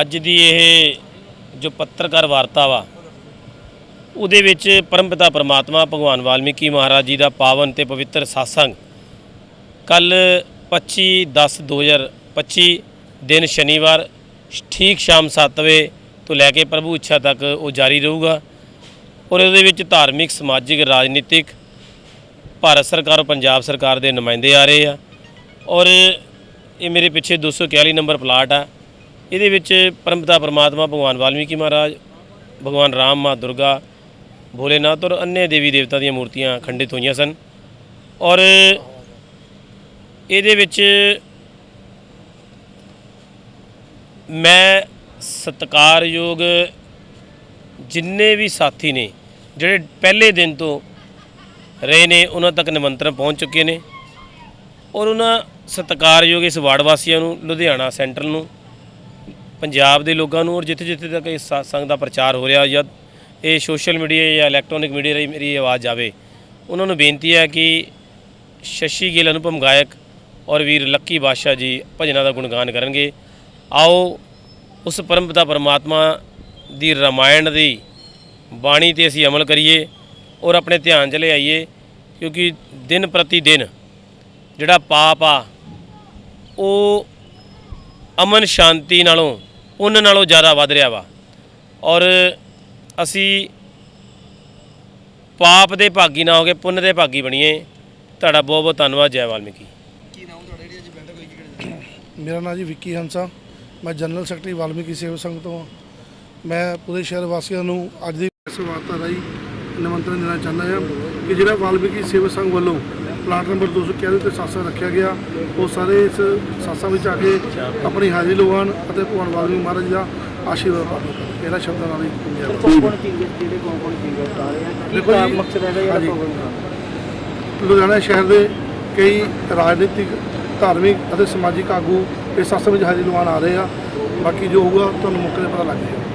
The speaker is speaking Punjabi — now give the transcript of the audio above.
ਅੱਜ ਦੀ ਇਹ ਜੋ ਪੱਤਰਕਾਰ ਵਾਰਤਾ ਵਾ, ਉਹਦੇ ਵਿੱਚ ਪਰਮਪਿਤਾ ਪਰਮਾਤਮਾ, ਭਗਵਾਨ ਵਾਲਮੀਕੀ ਮਹਾਰਾਜ ਜੀ ਦਾ ਪਾਵਨ ਤੇ ਪਵਿੱਤਰ satsang ਕੱਲ 25 10 2025 ਦਿਨ ਸ਼ਨੀਵਾਰ ਠੀਕ ਸ਼ਾਮ 7 ਵਜੇ ਤੋਂ ਲੈ ਕੇ ਪ੍ਰਭੂ ਇੱਛਾ ਤੱਕ ਉਹ ਜਾਰੀ ਰਹੂਗਾ ਔਰ ਉਹਦੇ ਵਿੱਚ ਧਾਰਮਿਕ, ਸਮਾਜਿਕ, ਰਾਜਨੀਤਿਕ ਭਾਰਤ ਸਰਕਾਰ ਔਰ ਪੰਜਾਬ ਸਰਕਾਰ ਦੇ ਨੁਮਾਇੰਦੇ ਆ ਰਹੇ ਆ ਔਰ ਇਹ ਮੇਰੇ ਪਿੱਛੇ 241 ਨੰਬਰ ਪਲਾਟ ਆ। ਇਹਦੇ ਵਿੱਚ ਪਰਮਪਿਤਾ ਪਰਮਾਤਮਾ ਭਗਵਾਨ ਵਾਲਮੀਕੀ ਮਹਾਰਾਜ, ਭਗਵਾਨ ਰਾਮ ਮਾਂ ਦੁਰਗਾ, ਭੋਲੇਨਾਥ ਔਰ ਅੰਨੇ ਦੇਵੀ ਦੇਵਤਾ ਦੀਆਂ ਮੂਰਤੀਆਂ ਖੰਡਿਤ ਹੋਈਆਂ ਸਨ। ਔਰ ਇਹਦੇ ਵਿੱਚ ਮੈਂ ਸਤਿਕਾਰਯੋਗ ਜਿੰਨੇ ਵੀ ਸਾਥੀ ਨੇ, ਜਿਹੜੇ ਪਹਿਲੇ ਦਿਨ ਤੋਂ ਰਹੇ ਨੇ, ਉਹਨਾਂ ਤੱਕ ਨਿਮੰਤਰਣ ਪਹੁੰਚ ਚੁੱਕੇ ਨੇ। ਔਰ ਉਹਨਾਂ ਸਤਿਕਾਰਯੋਗ ਇਸ ਵਾਰਡ ਵਾਸੀਆਂ ਨੂੰ, ਲੁਧਿਆਣਾ ਸੈਂਟਰਲ ਨੂੰ ਪੰਜਾਬ ਦੇ ਲੋਕਾਂ ਨੂੰ ਔਰ ਜਿੱਥੇ ਜਿੱਥੇ ਤੱਕ ਇਸ ਸੰਘ ਦਾ ਪ੍ਰਚਾਰ ਹੋ ਰਿਹਾ ਜਾਂ ਇਹ ਸੋਸ਼ਲ ਮੀਡੀਆ ਜਾਂ ਇਲੈਕਟ੍ਰੋਨਿਕ ਮੀਡੀਆ ਰਾਹੀਂ ਮੇਰੀ ਆਵਾਜ਼ ਜਾਵੇ ਉਹਨਾਂ ਨੂੰ ਬੇਨਤੀ ਹੈ ਕਿ ਸ਼ਸ਼ੀ ਗਿੱਲ, ਅਨੁਪਮ ਗਾਇਕ ਔਰ ਵੀਰ ਲੱਕੀ ਬਾਦਸ਼ਾਹ ਜੀ ਭਜਨਾਂ ਦਾ ਗੁਣਗਾਨ ਕਰਨਗੇ। ਆਓ, ਉਸ ਪਰਮਪਿਤਾ ਪਰਮਾਤਮਾ ਦੀ ਰਾਮਾਇਣ ਦੀ ਬਾਣੀ ਤੇ ਅਸੀਂ ਅਮਲ ਕਰੀਏ ਔਰ ਆਪਣੇ ਧਿਆਨ 'ਚ ਲਿਆਈਏ ਕਿਉਂਕਿ ਦਿਨ ਪ੍ਰਤੀ ਦਿਨ ਜਿਹੜਾ ਪਾਪ ਆ, ਉਹ ਅਮਨ ਸ਼ਾਂਤੀ ਨਾਲੋਂ ਪੁੰਨ ਨਾਲੋਂ ਜ਼ਿਆਦਾ ਵੱਧ ਰਿਹਾ ਵਾ। ਔਰ ਅਸੀਂ ਪਾਪ ਦੇ ਭਾਗੀ ਨਾ ਹੋ ਕੇ ਪੁੰਨ ਦੇ ਭਾਗੀ ਬਣੀਏ। ਤੁਹਾਡਾ ਬਹੁਤ ਬਹੁਤ ਧੰਨਵਾਦ ਜੈ ਵਾਲਮੀਕੀ। ਕੀ ਨਾਮ ਤੁਹਾਡਾ ਜਿਹੜੀ ਅੱਜ ਬੈਠਕ ਹੋਈ ਕਿਹੜੇ ਮੇਰਾ ਨਾਮ ਜੀ ਵਿੱਕੀ ਹੰਸਾ ਮੈਂ ਜਨਰਲ ਸੈਕਟਰੀ ਵਾਲਮੀਕੀ ਸੇਵਾ ਸੰਘ ਤੋਂ ਹਾਂ ਮੈਂ ਪੂਰੇ ਸ਼ਹਿਰ ਵਾਸੀਆਂ ਨੂੰ ਅੱਜ ਦੀ ਪ੍ਰੈਸ ਵਾਰਤਾ ਰਾਹੀਂ ਨਿਮੰਤਰਣ ਦੇਣਾ ਚਾਹੁੰਦਾ ਹਾਂ ਕਿ ਜਿਹੜਾ ਵਾਲਮੀਕੀ ਸੇਵਾ ਸੰਘ ਵੱਲੋਂ ਪਲਾਟ ਨੰਬਰ 211 ਤੇ ਸਾਸਾ ਰੱਖਿਆ ਗਿਆ। ਉਹ ਸਾਰੇ ਇਸ ਸਾਸਾ ਵਿੱਚ ਆ ਕੇ ਆਪਣੀ ਹਾਜ਼ਰੀ ਲਵਾਉਣ ਅਤੇ ਭਗਵਾਨ ਵਾਲਮੀਕੀ ਮਹਾਰਾਜ ਦਾ ਆਸ਼ੀਰਵਾਦ ਕਰਨ ਇਹਨਾਂ ਸ਼ਬਦਾਂ ਨਾਲ ਹੀ ਪੰਜਾਬ ਜਿਹੜੇ ਕੌਣ ਕੌਣ ਚੀਜ਼ ਆ? ਰਹੇ ਦੇਖੋ ਜੀ, ਮਕਸਦ ਜਿਹੜਾ। ਪ੍ਰੋਗਰਾਮ ਦਾ? ਲੁਧਿਆਣਾ ਸ਼ਹਿਰ ਦੇ ਕਈ ਰਾਜਨੀਤਿਕ ਧਾਰਮਿਕ ਅਤੇ ਸਮਾਜਿਕ ਆਗੂ ਇਸ ਸਾਸਾ ਵਿੱਚ ਹਾਜ਼ਰੀ ਲਵਾਉਣ ਆ ਰਹੇ ਆ। ਬਾਕੀ ਜੋ ਹੋਊਗਾ ਤੁਹਾਨੂੰ ਮੌਕੇ ਤੇ ਪਤਾ ਲੱਗ ਜਾਏਗਾ।